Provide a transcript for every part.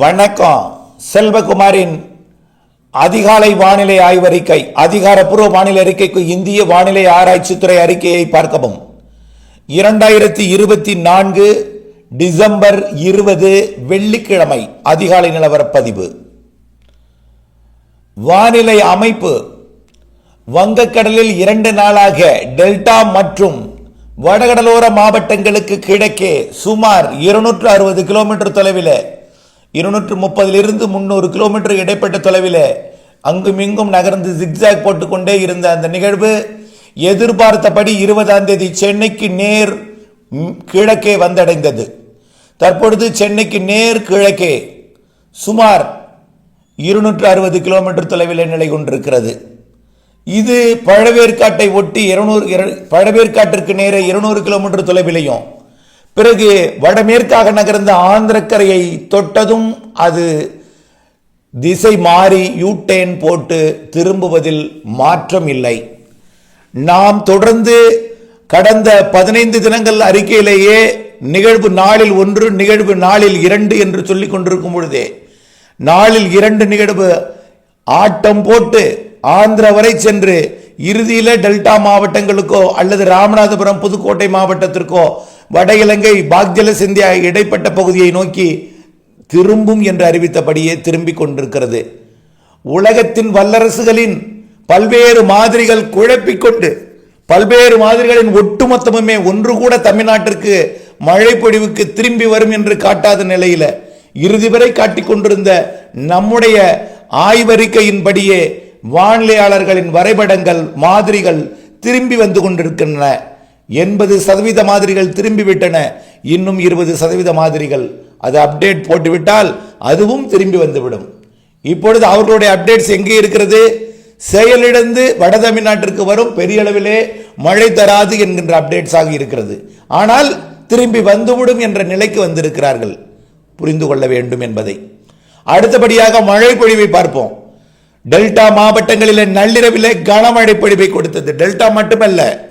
வணக்கம். செல்வகுமாரின் அதிகாலை வானிலை ஆய்வறிக்கை அதிகாரப்பூர்வ வானிலை அறிக்கைக்கு இந்திய வானிலை ஆராய்ச்சித்துறை அறிக்கையை பார்க்கவும். இரண்டாயிரத்தி இருபத்தி நான்கு டிசம்பர் இருபது வெள்ளிக்கிழமை அதிகாலை நிலவரப் பதிவு வானிலை அமைப்பு. வங்கக்கடலில் இரண்டு நாளாக டெல்டா மற்றும் வடகடலோர மாவட்டங்களுக்கு கிழக்கே சுமார் இருநூற்று அறுபது கிலோமீட்டர் தொலைவில் இருநூற்று முப்பதிலிருந்து முந்நூறு கிலோமீட்டர் இடைப்பட்ட தொலைவில் அங்குமிங்கும் நகர்ந்து ஜிக்ஜாக் போட்டுக்கொண்டே இருந்த அந்த நிகழ்வு எதிர்பார்த்தபடி இருபதாம் தேதி சென்னைக்கு நேர் கிழக்கே வந்தடைந்தது. தற்பொழுது சென்னைக்கு நேர் கிழக்கே சுமார் இருநூற்று அறுபது கிலோமீட்டர் தொலைவில் நிலை கொண்டிருக்கிறது. இது பழவேற்காட்டை ஒட்டி இருநூறு பழவேற்காட்டிற்கு நேரே இருநூறு கிலோமீட்டர் தொலைவிலையும் பிறகு வடமேற்காக நகர்ந்த ஆந்திரக்கரையை தொட்டதும் அது திசை மாறி யூடேன் போட்டு திரும்புவதில் மாற்றம் இல்லை. நாம் தொடர்ந்து கடந்த பதினைந்து தினங்கள் அறிக்கையிலேயே நிகழ்வு நாளில் ஒன்று நிகழ்வு நாளில் இரண்டு என்று சொல்லிக் கொண்டிருக்கும் பொழுதே நாளில் இரண்டு நிகழ்வு ஆட்டம் போட்டு ஆந்திரா வரை சென்று இறுதியில் டெல்டா மாவட்டங்களுக்கோ அல்லது ராமநாதபுரம் புதுக்கோட்டை மாவட்டத்திற்கோ வட இலங்கை பாக்ஜல சிந்தியா இடைப்பட்ட பகுதியை நோக்கி திரும்பும் என்று அறிவித்தபடியே திரும்பிக் கொண்டிருக்கிறது. உலகத்தின் வல்லரசுகளின் பல்வேறு மாதிரிகள் குழப்பிக்கொண்டு பல்வேறு மாதிரிகளின் ஒட்டுமொத்தமுமே ஒன்று கூட தமிழ்நாட்டிற்கு மழைப்பொழிவுக்கு திரும்பி வரும் என்று காட்டாத நிலையில் இறுதி வரை காட்டிக் கொண்டிருந்த நம்முடைய ஆய்வறிக்கையின்படியே வானிலையாளர்களின் வரைபடங்கள் மாதிரிகள் திரும்பி வந்து கொண்டிருக்கின்றன. எண்பது சதவீத மாதிரிகள் திரும்பிவிட்டன. இன்னும் இருபது சதவீத மாதிரிகள். அது அப்டேட் போட்டுவிட்டால் அதுவும் திரும்பி வந்துவிடும். இப்பொழுது அவர்களுடைய அப்டேட்ஸ் எங்கே இருக்கிறது? செயலிழந்து வட தமிழ்நாட்டிற்கு வரும் பெரிய அளவிலே மழை தராது என்கின்ற அப்டேட்ஸாக இருக்கிறது. ஆனால் திரும்பி வந்துவிடும் என்ற நிலைக்கு வந்திருக்கிறார்கள். புரிந்து கொள்ள வேண்டும் என்பதை. அடுத்தபடியாக மழை பொழிவை பார்ப்போம். டெல்டா மாவட்டங்களில் நள்ளிரவிலே கனமழை பொழிவை கொடுத்தது. டெல்டா மட்டுமல்ல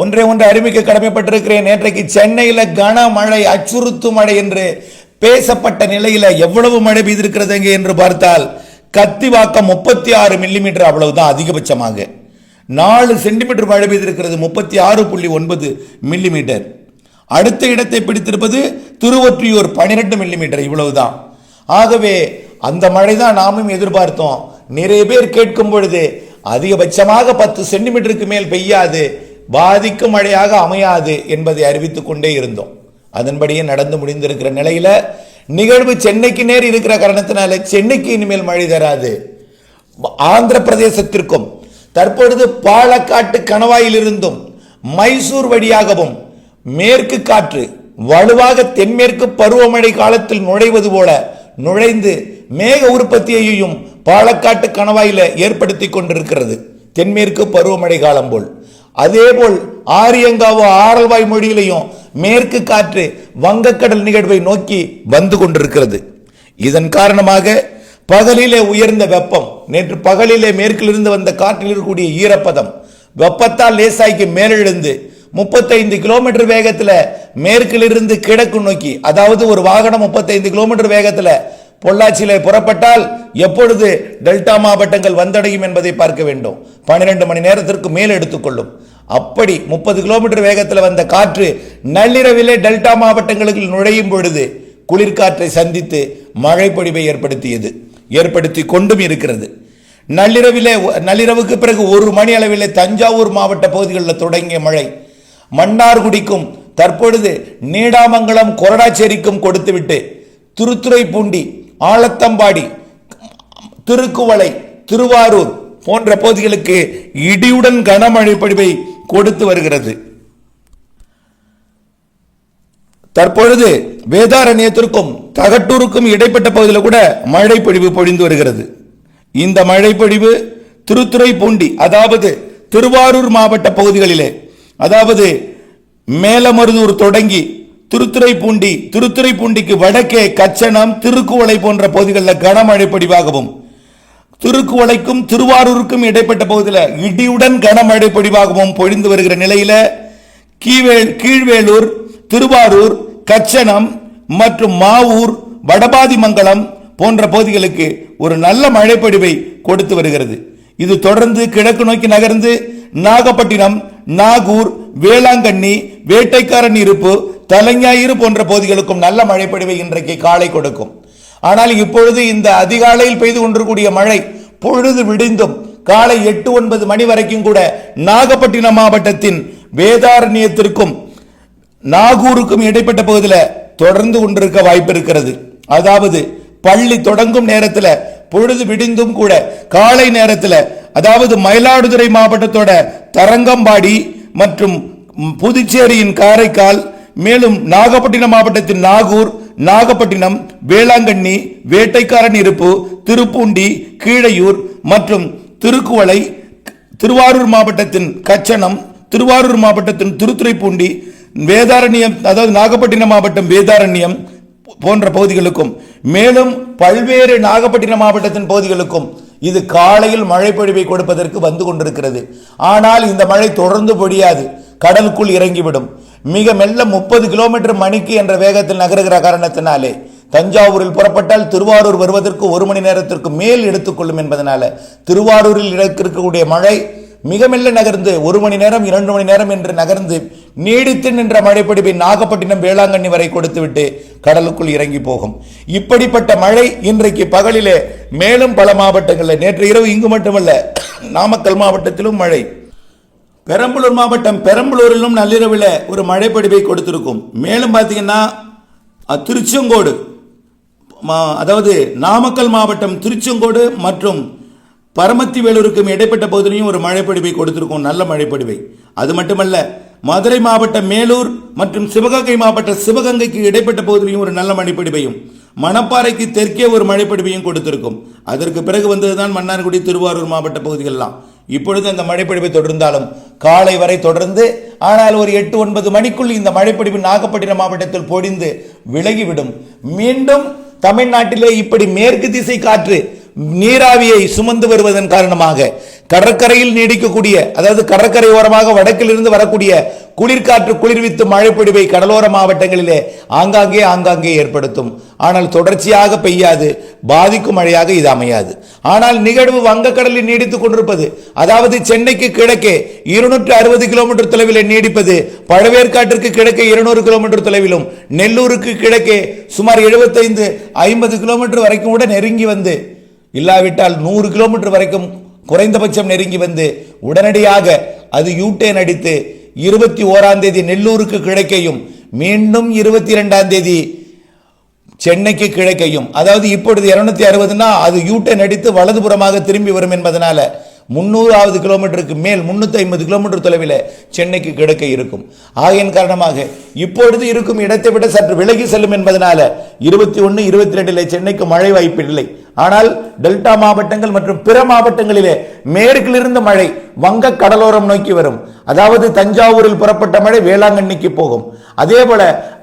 ஒன்றை ஒன்று அறிவிக்க கடமைப்பட்டிருக்கிறேன். நேற்றைக்கு சென்னையில் கனமழை அச்சுறுத்து மழை என்று பேசப்பட்ட நிலையில் எவ்வளவு மழை பெய்திருக்கிறது எங்கே என்று பார்த்தால் கத்திவாக்கம் முப்பத்தி ஆறு மில்லிமீட்டர் அவ்வளவுதான் அதிகபட்சமாக. நாலு சென்டிமீட்டர் மழை பெய்திருக்கிறது முப்பத்தி ஆறு புள்ளி ஒன்பது மில்லிமீட்டர். அடுத்த இடத்தை பிடித்திருப்பது திருவொற்றியூர் பனிரெண்டு மில்லிமீட்டர் இவ்வளவுதான். ஆகவே அந்த மழை தான் நாமும் எதிர்பார்த்தோம். நிறைய பேர் கேட்கும் பொழுது அதிகபட்சமாக பத்து சென்டிமீட்டருக்கு மேல் பெய்யாது. பாதிக்கும் மழையாக அமையாது என்பதை அறிவித்துக் கொண்டே இருந்தோம். அதன்படியே நடந்து முடிந்திருக்கிற நிலையில நிகழ்வு சென்னைக்கு நேர் இருக்கிற காரணத்தினால சென்னைக்கு இனிமேல் மழை தராது. ஆந்திர பிரதேசத்திற்கும் தற்பொழுது பாலக்காட்டு கணவாயில் இருந்தும் மைசூர் வழியாகவும் மேற்கு காற்று வலுவாக தென்மேற்கு பருவமழை காலத்தில் நுழைவது போல நுழைந்து மேக உற்பத்தியையும் பாலக்காட்டு கணவாயில ஏற்படுத்தி கொண்டிருக்கிறது. தென்மேற்கு பருவமழை காலம் போல். அதேபோல் ஆரியங்காவோ ஆரல்வாய் மொழியிலையும் மேற்கு காற்று வங்கக்கடல் நிகழ்வை நோக்கி வந்து கொண்டிருக்கிறது. இதன் காரணமாக பகலிலே உயர்ந்த வெப்பம் நேற்று பகலிலே மேற்கிலிருந்து வந்த காற்றில் இருக்கக்கூடிய ஈரப்பதம் வெப்பத்தால் லேசாய்க்கு மேலெழுந்து முப்பத்தைந்து கிலோமீட்டர் வேகத்தில் மேற்கிலிருந்து கிழக்கு நோக்கி அதாவது ஒரு வாகனம் முப்பத்தைந்து கிலோமீட்டர் வேகத்தில் பொள்ளாச்சியிலே புறப்பட்டால் எப்பொழுது டெல்டா மாவட்டங்கள் வந்தடையும் என்பதை பார்க்க வேண்டும். பன்னிரண்டு மணி நேரத்திற்கு மேல் எடுத்துக்கொள்ளும். அப்படி முப்பது கிலோமீட்டர் வேகத்தில் வந்த காற்று நள்ளிரவிலே டெல்டா மாவட்டங்களுக்கு நுழையும் பொழுது குளிர்காற்றை சந்தித்து மழைப்பொழிவை ஏற்படுத்தியது. ஏற்படுத்தி கொண்டும் இருக்கிறது. நள்ளிரவிலே நள்ளிரவுக்கு பிறகு ஒரு மணி அளவிலே தஞ்சாவூர் மாவட்ட பகுதிகளில் தொடங்கிய மழை. மன்னார்குடிக்கும் தற்பொழுது நீடாமங்கலம் கொரடாச்சேரிக்கும் கொடுத்துவிட்டு திருத்துறைப்பூண்டி ஆலத்தம்பாடி திருக்குவளை திருவாரூர் போன்ற பகுதிகளுக்கு இடியுடன் கனமழை பொழிவை கொடுத்து வருகிறது. தற்பொழுது வேதாரண்யத்திற்கும் தகட்டூருக்கும் இடைப்பட்ட பகுதியில் கூட மழை பொழிவு பொழிந்து வருகிறது. இந்த மழை பொழிவு திருத்துறைப்பூண்டி அதாவது திருவாரூர் மாவட்ட பகுதிகளிலே அதாவது மேலமருதூர் தொடங்கி திருத்துறைப்பூண்டி திருத்துறைப்பூண்டிக்கு வடக்கே கச்சனம் திருக்குவளை போன்ற பகுதிகளில் கனமழை பொடிவாகவும் திருக்குவளைக்கும் திருவாரூருக்கும் இடைப்பட்ட பகுதியில் இடியுடன் கனமழை பொடிவாகவும் பொழிந்து வருகிற நிலையில் கீழ்வேல் கீழ்வேலூர் திருவாரூர் கச்சனம் மற்றும் மாவூர் வடபாதிமங்கலம் போன்ற பகுதிகளுக்கு ஒரு நல்ல மழைப்பொழிவை கொடுத்து வருகிறது. இது தொடர்ந்து கிழக்கு நோக்கி நகர்ந்து நாகப்பட்டினம் நாகூர் வேளாங்கண்ணி வேட்டைக்காரன் இருப்பு தலைஞாயிறு போன்ற பகுதிகளுக்கும் நல்ல மழைப்பொழிவை இன்றைக்கு காலை கொடுக்கும். ஆனால் இப்பொழுது இந்த அதிகாலையில் பெய்து கொண்டிருக்கூடிய மழை பொழுது விடிந்தும் காலை எட்டு ஒன்பது மணி வரைக்கும் கூட நாகப்பட்டினம் மாவட்டத்தின் வேதாரண்யத்திற்கும் நாகூருக்கும் இடைப்பட்ட பகுதியில் தொடர்ந்து கொண்டிருக்க வாய்ப்பு இருக்கிறது. அதாவது பள்ளி தொடங்கும் நேரத்தில் பொழுது விடிந்தும் கூட காலை நேரத்தில் அதாவது மயிலாடுதுறை மாவட்டத்தோட தரங்கம்பாடி மற்றும் புதுச்சேரியின் காரைக்கால் மேலும் நாகப்பட்டினம் மாவட்டத்தின் நாகூர் நாகப்பட்டினம் வேளாங்கண்ணி வேட்டைக்காரன் இருப்பு திருப்பூண்டி கீழையூர் மற்றும் திருக்குவளை திருவாரூர் மாவட்டத்தின் கச்சனம் திருவாரூர் மாவட்டத்தின் திருத்துறைப்பூண்டி வேதாரண்யம் அதாவது நாகப்பட்டினம் மாவட்டம் வேதாரண்யம் போன்ற பகுதிகளுக்கும் மேலும் பல்வேறு நாகப்பட்டினம் மாவட்டத்தின் பகுதிகளுக்கும் இது காலையில் மழை பொழிவை கொடுப்பதற்கு வந்து கொண்டிருக்கிறது. ஆனால் இந்த மழை தொடர்ந்து பொழியாது. கடலுக்குள் இறங்கிவிடும். மிக மெல்ல முப்பது கிலோமீட்டர் மணிக்கு என்ற வேகத்தில் நகருகிற காரணத்தினாலே தஞ்சாவூரில் புறப்பட்டால் திருவாரூர் வருவதற்கு ஒரு மணி நேரத்திற்கு மேல் எடுத்துக்கொள்ளும் என்பதனால திருவாரூரில் இருக்கக்கூடிய மழை மிக மெல்ல நகர்ந்து ஒரு மணி நேரம் இரண்டு மணி நேரம் என்று நகர்ந்து நீடித்து நின்ற மழைப்பிடிப்பை நாகப்பட்டினம் வேளாங்கண்ணி வரை கொடுத்துவிட்டு கடலுக்குள் இறங்கி போகும். இப்படிப்பட்ட மழை இன்றைக்கு பகலிலே மேலும் பல மாவட்டங்களில் நேற்று இரவு இங்கு மட்டுமல்ல நாமக்கல் மாவட்டத்திலும் மழை. பெரம்பலூர் மாவட்டம் பெரம்பலூரிலும் நள்ளிரவில் ஒரு மழைப்படிவை கொடுத்திருக்கும். மேலும் பார்த்தீங்கன்னா திருச்செங்கோடு மா- அதாவது நாமக்கல் மாவட்டம் திருச்செங்கோடு மற்றும் பரமத்தி வேலூருக்கும் இடைப்பட்ட பகுதியிலையும் ஒரு மழைப்படிவை கொடுத்திருக்கும் நல்ல மழைப்படிவை அது மட்டுமல்ல மதுரை மாவட்டம் மேலூர் மற்றும் சிவகங்கை மாவட்ட சிவகங்கைக்கு இடைப்பட்ட பகுதியிலையும் ஒரு நல்ல மழைப்படிவையும் மணப்பாறைக்கு தெற்கே ஒரு மழைப்படிவையும் கொடுத்திருக்கும். அதற்கு பிறகு வந்ததுதான் மன்னார்குடி திருவாரூர் மாவட்ட பகுதிகளெலாம். இப்பொழுது அந்த மழைப்பொழிவை தொடர்ந்தாலும் காலை வரை தொடர்ந்து ஆனால் ஒரு எட்டு ஒன்பது மணிக்குள் இந்த மழைப்பொழிவு நாகப்பட்டினம் மாவட்டத்தில் பொடிந்து விலகிவிடும். மீண்டும் தமிழ்நாட்டிலே இப்படி மேற்கு திசை காற்று நீராவியை சுமந்து வருவதன் காரணமாக கடற்கரையில் நீடிக்கக்கூடிய அதாவது கடற்கரை ஓரமாக வடக்கிலிருந்து வரக்கூடிய குளிர்காற்று குளிர்வித்து மழைப்பொழிவை கடலோர மாவட்டங்களிலே ஆங்காங்கே ஆங்காங்கே ஏற்படுத்தும். ஆனால் தொடர்ச்சியாக பெய்யாது பாதிக்கும் மழையாக இது அமையாது. ஆனால் நிகழ்வு வங்கக்கடலில் நீடித்துக் கொண்டிருப்பது அதாவது சென்னைக்கு கிழக்கே இருநூற்று அறுபது கிலோமீட்டர் தொலைவில் நீடிப்பது பழவேற்காட்டிற்கு கிழக்கே இருநூறு கிலோமீட்டர் தொலைவிலும் நெல்லூருக்கு கிழக்கே சுமார் எழுபத்தைந்து ஐம்பது கிலோமீட்டர் வரைக்கும் கூட நெருங்கி வந்து இல்லாவிட்டால் நூறு கிலோமீட்டர் வரைக்கும் குறைந்தபட்சம் நெருங்கி வந்து உடனடியாக அது யூட்டேன் அடித்து இருபத்தி ஓராம் தேதி நெல்லூருக்கு கிழக்கையும் மீண்டும் இருபத்தி ரெண்டாம் தேதி சென்னைக்கு கிழக்கையும். அதாவது இப்பொழுது இருநூத்தி அறுபதுனா அது யூட்டன் அடித்து வலதுபுறமாக திரும்பி வரும் என்பதனால முந்நூறாவது கிலோமீட்டருக்கு மேல் முன்னூத்தி ஐம்பது கிலோமீட்டர் தொலைவில் சென்னைக்கு கிடக்க இருக்கும். ஆகையின் காரணமாக இப்பொழுது இருக்கும் இடத்தை விட சற்று விலகி செல்லும் என்பதனால இருபத்தி ஒன்று இருபத்தி ரெண்டில் சென்னைக்கு மழை வாய்ப்பு இல்லை. ஆனால் டெல்டா மாவட்டங்கள் மற்றும் பிற மாவட்டங்களிலே மேற்கிலிருந்து மழை வங்க கடலோரம் நோக்கி வரும். அதாவது தஞ்சாவூரில் புறப்பட்ட மழை வேளாங்கண்ணிக்கு போகும். அதே போல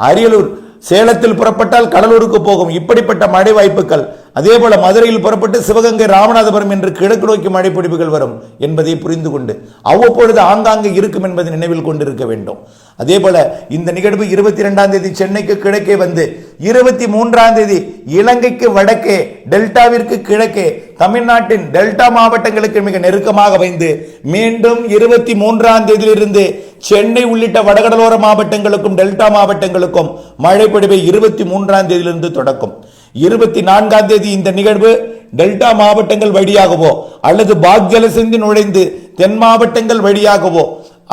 அரியலூர் சேலத்தில் புறப்பட்டால் கடலூருக்கு போகும். இப்படிப்பட்ட மழை வாய்ப்புகள் அதே போல மதுரையில் புறப்பட்டு சிவகங்கை ராமநாதபுரம் என்று கிழக்கு நோக்கி மழைப்பிடிப்புகள் வரும் என்பதை புரிந்து கொண்டு அவ்வப்பொழுது ஆங்காங்கே இருக்கும் என்பதை நினைவில் கொண்டிருக்க வேண்டும். அதே போல இந்த நிகழ்வு இருபத்தி ரெண்டாம் தேதி சென்னைக்கு கிழக்கே வந்து இருபத்தி மூன்றாம் தேதி இலங்கைக்கு வடக்கே டெல்டாவிற்கு கிழக்கே தமிழ்நாட்டின் டெல்டா மாவட்டங்களுக்கு மிக நெருக்கமாக வைந்து மீண்டும் இருபத்தி மூன்றாம் தேதியிலிருந்து சென்னை உள்ளிட்ட வடகடலோர மாவட்டங்களுக்கும் டெல்டா மாவட்டங்களுக்கும் மழைப்பொழிவை இருபத்தி மூன்றாம் தேதியிலிருந்து தொடக்கும். இருபத்தி நான்காம் தேதி இந்த நிகழ்வு டெல்டா மாவட்டங்கள் வழியாகவோ அல்லது பாக்ஜலசிந்தி நுழைந்து தென் மாவட்டங்கள் வழியாகவோ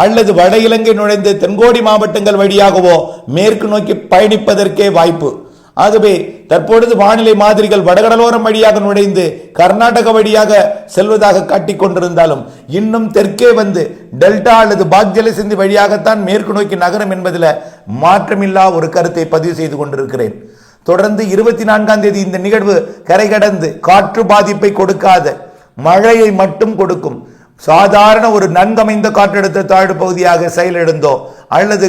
அல்லது வட இலங்கை நுழைந்து தென்கோடி மாவட்டங்கள் வழியாகவோ மேற்கு நோக்கி பயணிப்பதற்கே வாய்ப்பு. ஆகவே தற்பொழுது வானிலை மாதிரிகள் வடகடலோரம் வழியாக நுழைந்து கர்நாடக வழியாக செல்வதாக காட்டிக் கொண்டிருந்தாலும் இன்னும் தெற்கே வந்து டெல்டா அல்லது பாக்ஜலசிந்தி வழியாகத்தான் மேற்கு நோக்கி நகரம் என்பதில் மாற்றமில்லா ஒரு கருத்தை பதிவு செய்து கொண்டிருக்கிறேன். தொடர்ந்து இருபத்தி நான்காம் தேதி இந்த நிகழ்வு கரை கடந்து காற்று பாதிப்பை கொடுக்காத. மழையை மட்டும் கொடுக்கும். சாதாரண ஒரு நன்கமைந்த காற்றழுத்த தாழ்வு பகுதியாக செயலிழந்தோ அல்லது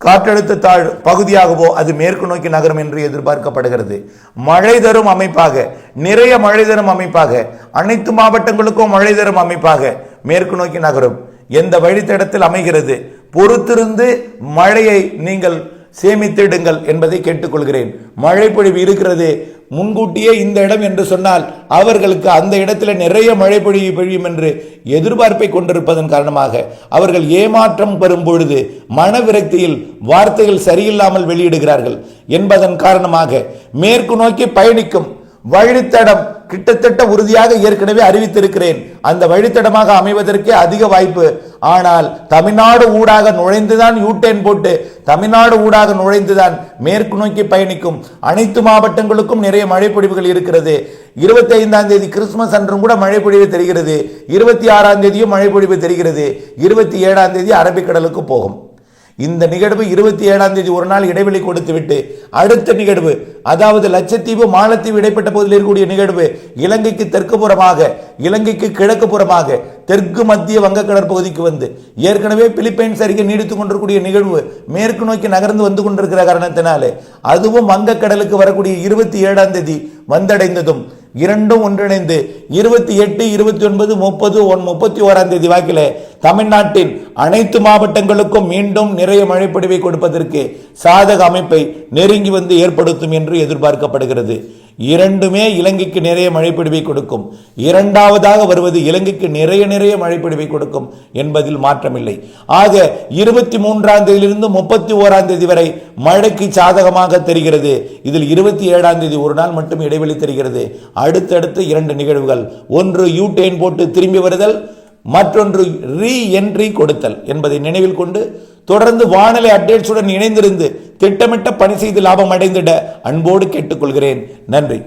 காற்றழுத்த தாழ் பகுதியாகவோ அது மேற்கு நோக்கி நகரும் என்று எதிர்பார்க்கப்படுகிறது. மழை தரும் அமைப்பாக நிறைய மழை தரும் அமைப்பாக அனைத்து மாவட்டங்களுக்கும் மழை தரும் அமைப்பாக மேற்கு நோக்கி நகரும். எந்த வழித்தடத்தில் அமைகிறது? பொறுத்திருந்து மழையை நீங்கள் சேமித்திடுங்கள் என்பதை கேட்டுக்கொள்கிறேன். மழை பொழிவு இருக்கிறது. முன்கூட்டியே இந்த இடம் என்று சொன்னால் அவர்களுக்கு அந்த இடத்துல நிறைய மழை பொழிவு பொழியும் என்று எதிர்பார்ப்பை கொண்டிருப்பதன் காரணமாக அவர்கள் ஏமாற்றம் பெறும் பொழுது மனவிரக்தியில் வார்த்தைகள் சரியில்லாமல் வெளியிடுகிறார்கள் என்பதன் காரணமாக மேற்கு நோக்கி பயணிக்கும் வழித்தடம் கிட்டத்தட்ட உறுதியாக ஏற்கனவே அறிவித்திருக்கிறேன். அந்த வழித்தடமாக அமைவதற்கே அதிக வாய்ப்பு. ஆனால் தமிழ்நாடு ஊடாக நுழைந்துதான் யூட்டேன் போட்டு தமிழ்நாடு ஊடாக நுழைந்துதான் மேற்கு நோக்கி பயணிக்கும் அனைத்து மாவட்டங்களுக்கும் நிறைய மழைப்பொழிவுகள் இருக்கிறது. இருபத்தி ஐந்தாம் தேதி கிறிஸ்துமஸ் அன்றும் கூட மழைப்பொழிவு தெரிகிறது. இருபத்தி ஆறாம் தேதியும் மழைப்பொழிவு தெரிகிறது. இருபத்தி ஏழாம் தேதி அரபிக்கடலுக்கு போகும். இந்த நிகழ்வு இருபத்தி ஏழாம் தேதி ஒரு நாள் இடைவெளி கொடுத்துவிட்டு அடுத்த நிகழ்வு அதாவது லட்சத்தீவு மாலத்தீவு இடைப்பட்ட பகுதியில் இருக்கக்கூடிய நிகழ்வு இலங்கைக்கு தெற்கு புறமாக இலங்கைக்கு கிழக்கு புறமாக தெற்கு மத்திய வங்கக்கடற் பகுதிக்கு வந்து ஏற்கனவே பிலிப்பைன்ஸ் அருகே நீடித்துக் கொண்டிருக்கூடிய நிகழ்வு மேற்கு நோக்கி நகர்ந்து வந்து கொண்டிருக்கிற காரணத்தினாலே அதுவும் வங்கக்கடலுக்கு வரக்கூடிய இருபத்தி ஏழாம் தேதி வந்தடைந்ததும் இரண்டும் ஒன்றிணைந்து இருபத்தி எட்டு இருபத்தி ஒன்பது முப்பது ஒன் முப்பத்தி ஓராம் தேதி வாக்கில் தமிழ்நாட்டின் அனைத்து மாவட்டங்களுக்கும் மீண்டும் நிறைய மழைப்பொழிவை கொடுப்பதற்கு சாதக அமைப்பை நெருங்கி வந்து ஏற்படுத்தும் என்று எதிர்பார்க்கப்படுகிறது. இரண்டுமே இலங்கைக்கு நிறைய மழைப்பொழிவை கொடுக்கும். இரண்டாவதாக வருவது இலங்கைக்கு நிறைய நிறைய மழைப்பொழிவை கொடுக்கும் என்பதில் மாற்றமில்லை. ஆக இருபத்தி மூன்றாம் தேதியிலிருந்து முப்பத்தி ஓராம் தேதி வரை மழைக்கு சாதகமாக தெரிகிறது. இதில் இருபத்தி ஏழாம் தேதி ஒரு நாள் மட்டும் இடைவெளி தெரிகிறது. அடுத்தடுத்து இரண்டு நிகழ்வுகள். ஒன்று யூடேன் போட்டு திரும்பி வருதல் மற்றொன்று ரீ என்ட்ரி கொடுத்தல் என்பதை நினைவில் கொண்டு தொடர்ந்து வானிலை அப்டேட்ஸுடன் இணைந்திருந்து திட்டமிட்ட பணி செய்து லாபம் அடைந்திட அன்போடு கேட்டுக்கொள்கிறேன். நன்றி.